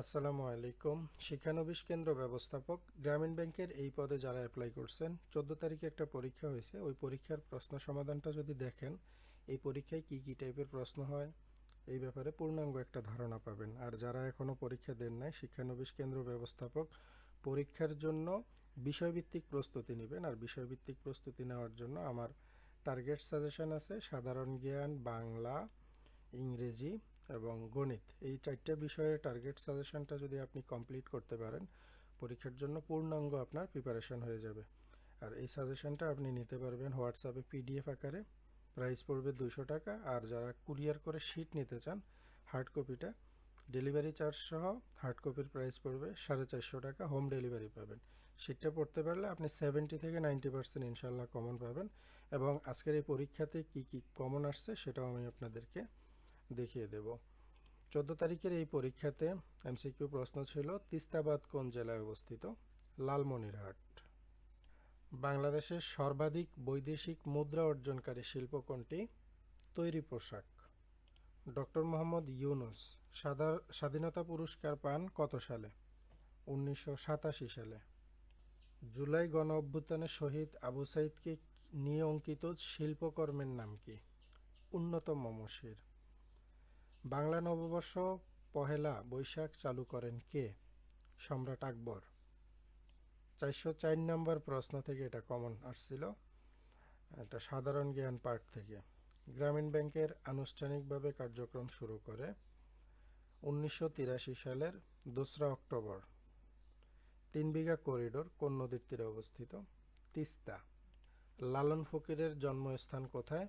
আসসালামু আলাইকুম। শিক্ষানবিশ কেন্দ্র ব্যবস্থাপক, গ্রামীণ ব্যাংকের এই পদে যারা অ্যাপ্লাই করছেন, চোদ্দ তারিখে একটা পরীক্ষা হয়েছে। ওই পরীক্ষার প্রশ্ন সমাধানটা যদি দেখেন, এই পরীক্ষায় কি কি টাইপের প্রশ্ন হয়, এই ব্যাপারে পূর্ণাঙ্গ একটা ধারণা পাবেন। আর যারা এখনও পরীক্ষা দেন নাই, শিক্ষানবিশ কেন্দ্র ব্যবস্থাপক, পরীক্ষার জন্য বিষয়ভিত্তিক প্রস্তুতি নেবেন। আর বিষয়ভিত্তিক প্রস্তুতি নেওয়ার জন্য আমার টার্গেট সাজেশন আছে, সাধারণ জ্ঞান, বাংলা, ইংরেজি এবং গণিত, এই চারটা বিষয়ের টার্গেট সাজেশনটা যদি আপনি কমপ্লিট করতে পারেন, পরীক্ষার জন্য পূর্ণাঙ্গ আপনার প্রিপারেশন হয়ে যাবে। আর এই সাজেশনটা আপনি নিতে পারবেন হোয়াটসঅ্যাপে পিডিএফ আকারে। প্রাইস পড়বে দুশো টাকা। আর যারা কুরিয়ার করে শিট নিতে চান হার্ড কপিটা ডেলিভারি চার্জ সহ হার্ড কপির প্রাইস পড়বে সাড়ে চারশো টাকা। হোম ডেলিভারি পাবেন। শিটটা পড়তে পারলে আপনি সেভেন্টি থেকে নাইনটি পার্সেন্ট ইনশাল্লাহ কমন পাবেন। এবং আজকের এই পরীক্ষাতে কি কি কমন আসছে সেটাও আমি আপনাদেরকে দেখিয়ে দেব। চোদ্দ তারিখের এই পরীক্ষাতে এমসিকিউ প্রশ্ন ছিল, তিস্তাবাদ কোন জেলায় অবস্থিত? লালমনিরহাট। বাংলাদেশের সর্বাধিক বৈদেশিক মুদ্রা অর্জনকারী শিল্প কোনটি? তৈরি পোশাক। ডক্টর মোহাম্মদ ইউনুস স্বাধীনতা পুরস্কার পান কত সালে? উনিশশো সাতাশি সালে। জুলাই গণ অভ্যুত্থানে শহীদ আবু সাইদকে নিয়ে অঙ্কিত শিল্পকর্মের নাম কি? উন্নত মমশির বাংলা নববর্ষ পহেলা বৈশাখ চালু করেন কে? সম্রাট আকবর। চারশো চার নম্বর প্রশ্ন থেকে এটা কমন আসছিল। এটা সাধারণ জ্ঞান পার্ট থেকে। গ্রামীণ ব্যাংকের আনুষ্ঠানিকভাবে কার্যক্রম শুরু করে উনিশশো তিরাশি সালের দোসরা অক্টোবর। তিন বিঘা করিডোর কোন নদীর তীরে অবস্থিত? তিস্তা। লালন ফকিরের জন্মস্থান কোথায়?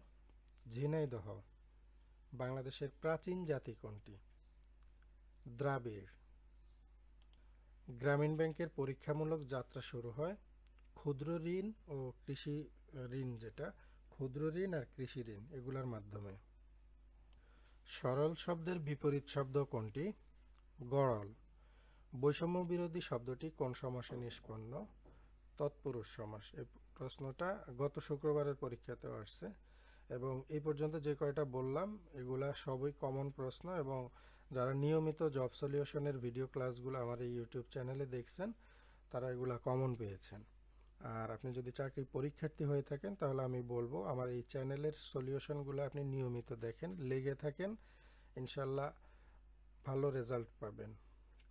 ঝিনাইদহ। বাংলাদেশের প্রাচীন জাতি কোনটি? দ্রাবিড়। গ্রামীণ ব্যাংকের পরীক্ষামূলক যাত্রা শুরু হয় ক্ষুদ্র ঋণ ও কৃষি ঋণ যেটা, ক্ষুদ্র ঋণ আর কৃষি ঋণ এগুলোর মাধ্যমে। সরল শব্দের বিপরীত শব্দ কোনটি? গড়ল। বৈষম্য বিরোধী শব্দটি কোন সমাসে নিষ্পন্ন? তৎপুরুষ সমাস। এই প্রশ্নটা গত শুক্রবারের পরীক্ষাতেও আসছে। এবং এই পর্যন্ত যে কয়টা বললাম, এগুলা সবই কমন প্রশ্ন এবং যারা নিয়মিত জব সলিউশনের ভিডিও ক্লাসগুলো আমার এই ইউটিউব চ্যানেলে দেখছেন, তারা এগুলা কমন পেয়েছেন। আর আপনি যদি চাকরি পরীক্ষার্থী হয়ে থাকেন, তাহলে আমি বলব আমার এই চ্যানেলের সলিউশনগুলো আপনি নিয়মিত দেখেন, লেগে থাকেন, ইনশাল্লাহ ভালো রেজাল্ট পাবেন।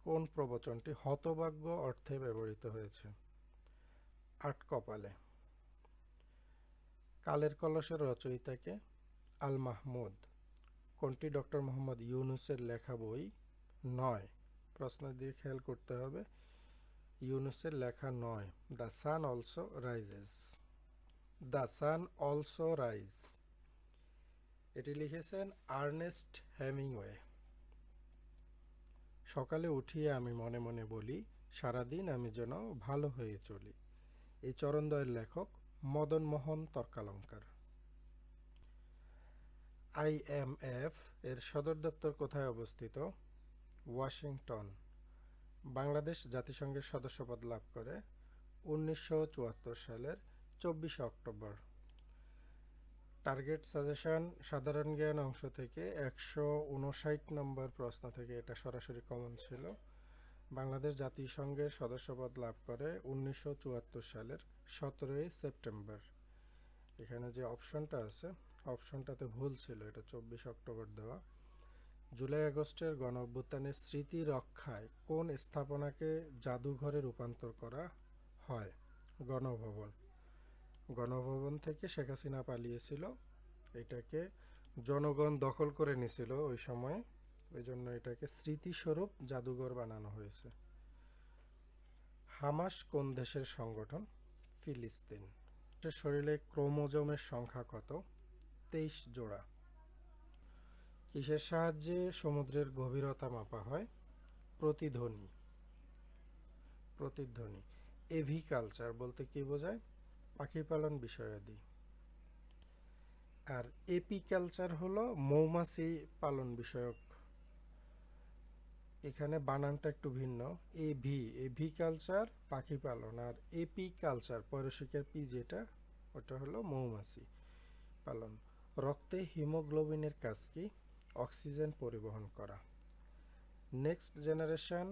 কোন প্রবচনটি হতভাগ্য অর্থে ব্যবহৃত হয়েছে? আট কপালে। কালের কলসের রচয়িতাকে আল মাহমুদ। কোনটি? ডক্টর মোহাম্মদ ইউনুসের লেখা বই নয়। প্রশ্ন দিয়ে খেয়াল করতে হবে। ইউনুসের লেখা নয়। The sun also rises. The sun also rise. এটি লিখেছেন আর্নেস্ট হ্যামিংওয়ে সকালে উঠিয়ে আমি মনে মনে বলি, সারাদিন আমি যেন ভালো হয়ে চলি। এই চরণদয়ের লেখক মদন মোহন তর্কালঙ্কার। আইএমএফ এর সদর দপ্তর কোথায় অবস্থিত? ওয়াশিংটন, বাংলাদেশ জাতিসংঘের সদস্যপদ লাভ করে উনিশশো চুয়াত্তর সালের চব্বিশে অক্টোবর। টার্গেট সাজেশন, সাধারণ জ্ঞান অংশ থেকে একশো উনষাট নম্বর প্রশ্ন থেকে এটা সরাসরি কমন ছিল। বাংলাদেশ জাতিসংঘের সদস্যপদ লাভ করে উনিশশো চুয়াত্তর সালের সতেরোই সেপ্টেম্বর। এখানে যে অপশনটা আছে, অপশনটাতে ভুল ছিল, এটা চব্বিশ অক্টোবর দেওয়া। জুলাই আগস্টের গণ অভ্যুত্থানের স্মৃতি রক্ষায় কোন স্থাপনাকে জাদুঘরে রূপান্তর করা হয়? গণভবন। গণভবন থেকে শেখ হাসিনা পালিয়েছিল, এটাকে জনগণ দখল করে নিছিল ওই সময়। ওই জন্য এটাকে স্মৃতিস্বরূপ জাদুঘর বানানো হয়েছে। হামাস কোন দেশের সংগঠন? ফিলিস্তিন। শরীরে ক্রোমোজোমের সংখ্যা কত? তেইশ জোড়া। কিসের সাহায্যে সমুদ্রের গভীরতা মাপা হয়? প্রতিধ্বনি। প্রতিধ্বনি। এভি কালচার বলতে কি বোঝায়? পাখি পালন বিষয়াদি। আর এপি কালচার হলো মৌমাছি পালন বিষয়ক এখানে বানানটা একটু ভিন্ন। A V A V culture পাখি পালন, আর এপি কালচার পরশিকের পি যেটা, ওটা হলো মৌমাছি পালন। রক্তে হিমোগ্লোবিনের কাজ কি? অক্সিজেন পরিবহন করা। নেক্সট জেনারেশন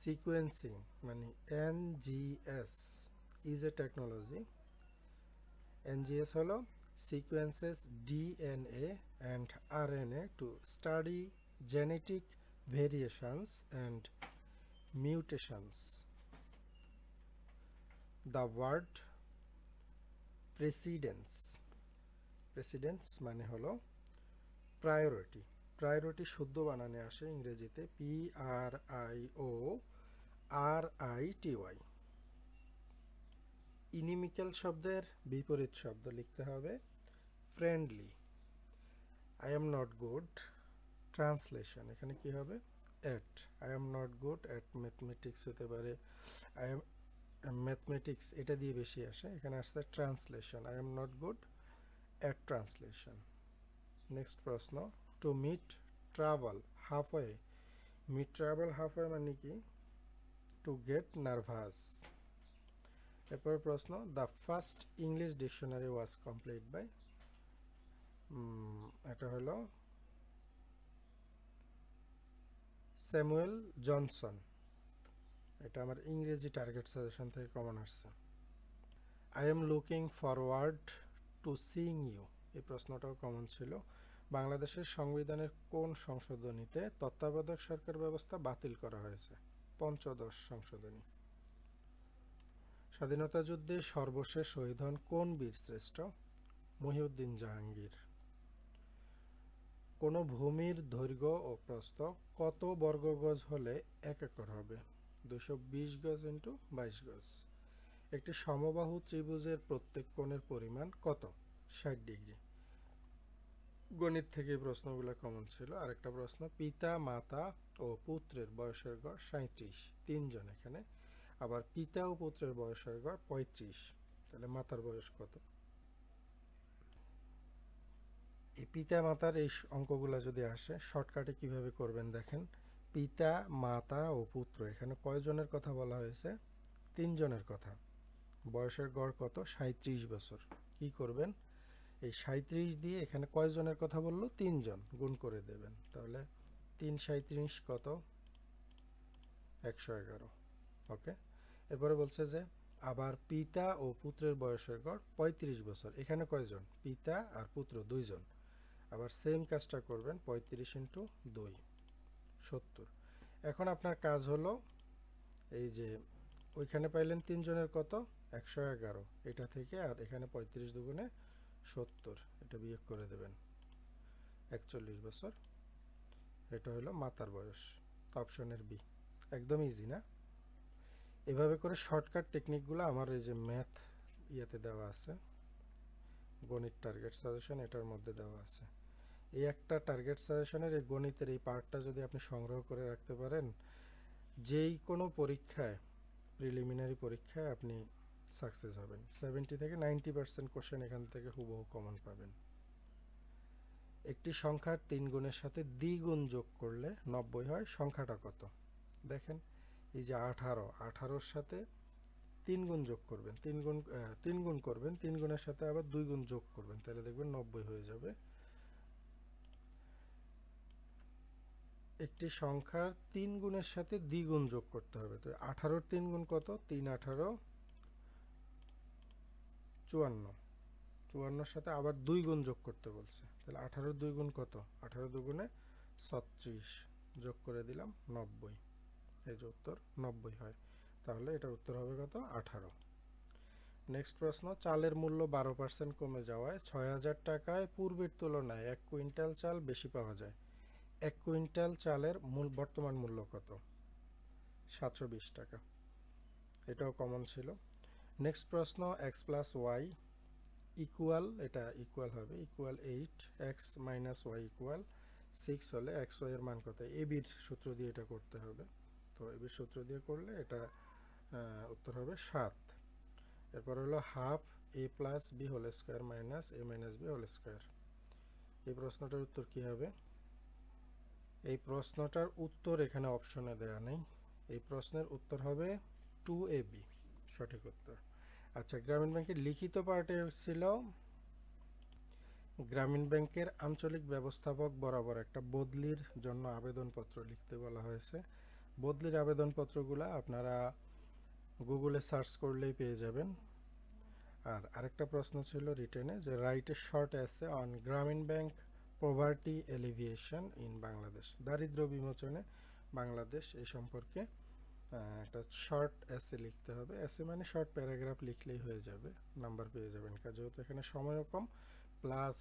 সিকোয়েন্সিং মানে N NGS is a technology NGS হলো sequences DNA and RNA to study genetic variations and mutations. The word precedence. Precedence মানে হলো প্রায়োরিটি প্রায়োরিটি শুদ্ধ বানানে আসে ইংরেজিতে P R I O R I T Y inimical শব্দের বিপরীত শব্দ লিখতে হবে friendly I am not good translation, এখানে কি হবে? At I am not good at mathematics হতে পারে। আই এম ম্যাথমেটিক্স এটা দিয়ে বেশি আসে, এখানে আসছে translation I am not good at translation next প্রশ্ন to meet travel halfway meet travel halfway মানে কি? টু গেট নার্ভাস এরপর প্রশ্ন the first English dictionary was complete by এটা হলো স্যামুয়েল জনসন। এটা আমার ইংরেজি টার্গেট সাজেশন থেকে কমন আসছে। I am looking forward to seeing you এই প্রশ্নটাও কমন ছিল। বাংলাদেশের সংবিধানের কোন সংশোধনীতে তত্ত্বাবধায়ক সরকার ব্যবস্থা বাতিল করা হয়েছে? পঞ্চদশ সংশোধনী। স্বাধীনতা যুদ্ধে সর্বশেষ শহীদ হন কোন বীর শ্রেষ্ঠ? মহিউদ্দিন জাহাঙ্গীর। কোনো ভূমির দৈর্ঘ্য ও প্রস্থ কত বর্গ গজ হলে এক একর হবে? দুশো বিশ গজ ইন্টু বাইশ গজ। একটি সমবাহু ত্রিভুজের প্রত্যেক কোণের পরিমাণ কত? ষাট ডিগ্রি। গণিত থেকে প্রশ্নগুলো কমন ছিল। আরেকটা প্রশ্ন, পিতা, মাতা ও পুত্রের বয়সের গড় সাঁত্রিশ তিনজন এখানে। আবার পিতা ও পুত্রের বয়সের গড় পঁয়ত্রিশ। তাহলে মাতার বয়স কত এই পিতা মাতার এই অঙ্কগুলো যদি আসে শর্টকাটে কীভাবে করবেন দেখেন? পিতা, মাতা ও পুত্র, এখানে কয়জনের কথা বলা হয়েছে? তিনজনের কথা। বয়সের গড় কত? সাঁত্রিশ বছর। কি করবেন? এই সাঁত্রিশ দিয়ে এখানে কয়জনের কথা বলল? তিনজন। গুণ করে দেবেন। তাহলে তিন সাঁত্রিশ কত? একশো এগারো। ওকে? এরপরে বলছে যে, আবার পিতা ও পুত্রের বয়সের গড় পঁয়ত্রিশ বছর। এখানে কয়জন? পিতা আর পুত্র দুইজন। আবার সেম কাজটা করবেন পঁয়ত্রিশ ইন্টু দুই, সত্তর। এখন আপনার কাজ হলো এই যে ওইখানে পাইলেন তিনজনের কত? একশো এগারো। এটা থেকে আর এখানে পঁয়ত্রিশ দুগুণে সত্তর, এটা বিয়োগ করে দেবেন। একচল্লিশ বছর। এটা হলো মাতার বয়স অপশনের বি একদম ইজি না? এভাবে করে শর্টকাট টেকনিকগুলো আমার এই যে ম্যাথ ইয়েতে দেওয়া আছে। গণিত টার্গেট সাজেশন এটার মধ্যে দেওয়া আছে। এই একটা টার্গেট সাজেশনের এই গণিতের এই পার্টটা যদি আপনি সংগ্রহ করে রাখতে পারেন, যেই কোনো পরীক্ষায় প্রিলিমিনারি পরীক্ষায় আপনি সাকসেস হবেন। সেভেন্টি থেকে নাইনটি পার্সেন্ট কোশ্চেন এখান থেকে হুবহু কমন পাবেন। একটি সংখ্যার তিন গুণের সাথে দ্বিগুণ যোগ করলে নব্বই হয়, সংখ্যাটা কত? দেখেন, এই যে আঠারো, আঠারোর সাথে তিন গুণ যোগ করবেন, তিন গুণ তিন গুণ করবেন, তিন গুণের সাথে আবার দুই গুণ যোগ করবেন, তাহলে দেখবেন নব্বই হয়ে যাবে। একটি সংখ্যার তিন গুণের সাথে দ্বিগুণ যোগ করতে হবে, তো আঠারোর তিন গুণ কত? তিন আঠারো, চুয়ান্ন। চুয়ান্নর সাথে আবার দুই গুণ যোগ করতে বলছে, তাহলে আঠারোর দুই গুণ কত? আঠারো দুগুণে ছত্রিশ, যোগ করে দিলাম নব্বই। এই যে উত্তর, নব্বই হয়। তাহলে এটার উত্তর হবে কত? আঠারো। নেক্সট প্রশ্ন, চালের মূল্য বারো পার্সেন্ট কমে যাওয়ায় ছয় হাজার টাকায় পূর্বের তুলনায় এক কুইন্টাল চাল বেশি পাওয়া যায়। এক কুইন্টাল চালের মূল, বর্তমান মূল্য কত? সাতশো বিশ টাকা। এটাও কমন ছিল। নেক্সট প্রশ্ন এক্স প্লাস ওয়াই ইকুয়াল এটা ইকুয়াল হবে equal eight X minus Y equal six হলে এক্স ওয়াই এর মান কত? এবির সূত্র দিয়ে এটা করতে হবে। তো এবির সূত্র দিয়ে করলে এটা উত্তর হবে সাত। এরপর হলো half A plus B whole square minus A minus B whole square. এই প্রশ্নটার উত্তর কি হবে? এই প্রশ্নটার উত্তর এখানে অপশনে দেয়া নেই। এই প্রশ্নের উত্তর হবে টু এ বি। সঠিক উত্তর। আচ্ছা গ্রামীণ ব্যাংকের লিখিত পার্টে ছিল গ্রামীণ ব্যাংকের আঞ্চলিক ব্যবস্থাপক বরাবর একটা বদলির জন্য আবেদনপত্র লিখতে বলা হয়েছে। বদলির আবেদনপত্রগুলো আপনারা গুগলে সার্চ করলেই পেয়ে যাবেন। আর আরেকটা প্রশ্ন ছিল রিটেনে যে রাইটের short essay on Grameen Bank poverty alleviation in Bangladesh দারিদ্র বিমোচনে বাংলাদেশ এই সম্পর্কে একটা শর্ট এসে লিখতে হবে। এসে মানে শর্ট প্যারাগ্রাফ লিখলেই হয়ে যাবে নাম্বার পেয়ে যাবেন। কাজ যেহেতু এখানে সময়ও কম প্লাস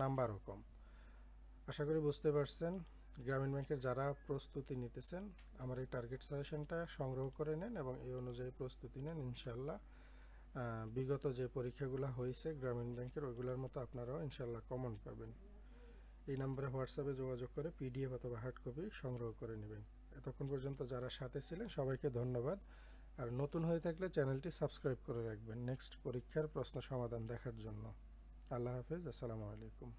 নাম্বারও কম। আশা করি বুঝতে পারছেন। গ্রামীণ ব্যাংকের যারা প্রস্তুতি নিতেছেন, আমার এই টার্গেট সাজেশনটা সংগ্রহ করে নেন এবং এই অনুযায়ী প্রস্তুতি নেন ইনশাল্লাহ বিগত যে পরীক্ষাগুলো হয়েছে গ্রামীণ ব্যাংকের, ওইগুলোর মতো আপনারাও ইনশাল্লাহ কমন পাবেন। এই নম্বরে হোয়াটসঅ্যাপে যোগাযোগ করে পিডিএফ অথবা হার্ড কপি সংগ্রহ করে নেবেন। এতক্ষণ পর্যন্ত যারা সাথে ছিলেন, সবাইকে ধন্যবাদ। আর নতুন হয়ে থাকলে চ্যানেলটি সাবস্ক্রাইব করে রাখবেন নেক্সট পরীক্ষার প্রশ্ন সমাধান দেখার জন্য। আল্লাহ হাফেজ, আসসালামু আলাইকুম।